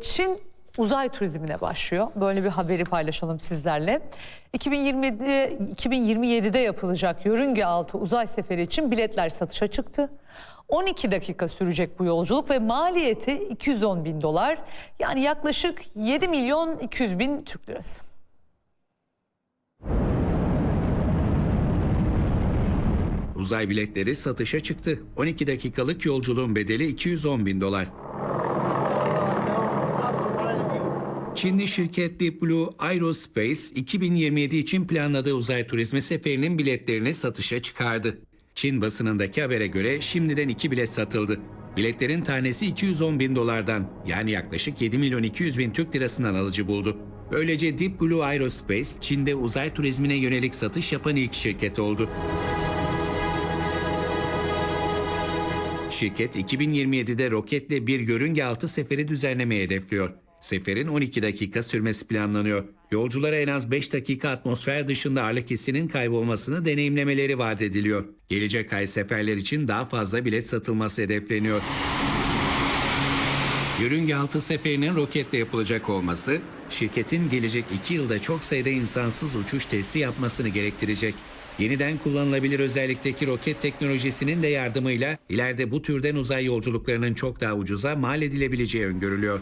Çin uzay turizmine başlıyor. Böyle bir haberi paylaşalım sizlerle. 2027 2027'de yapılacak yörünge altı uzay seferi için biletler satışa çıktı. 12 dakika sürecek bu yolculuk ve maliyeti 210 bin dolar. Yani yaklaşık 7 milyon 200 bin Türk lirası. Uzay biletleri satışa çıktı. 12 dakikalık yolculuğun bedeli 210 bin dolar. Çinli şirket Deep Blue Aerospace 2027 için planladığı uzay turizmi seferinin biletlerini satışa çıkardı. Çin basınındaki habere göre şimdiden iki bilet satıldı. Biletlerin tanesi 210 bin dolardan yani yaklaşık 7 milyon 200 bin Türk lirasından alıcı buldu. Böylece Deep Blue Aerospace Çin'de uzay turizmine yönelik satış yapan ilk şirket oldu. Şirket 2027'de roketle bir yörünge altı seferi düzenlemeyi hedefliyor. Seferin 12 dakika sürmesi planlanıyor. Yolculara en az 5 dakika atmosfer dışında ağırlık hissinin kaybolmasını deneyimlemeleri vaat ediliyor. Gelecek ay seferler için daha fazla bilet satılması hedefleniyor. Yörünge altı seferinin roketle yapılacak olması, şirketin gelecek 2 yılda çok sayıda insansız uçuş testi yapmasını gerektirecek. Yeniden kullanılabilir özellikteki roket teknolojisinin de yardımıyla ileride bu türden uzay yolculuklarının çok daha ucuza mal edilebileceği öngörülüyor.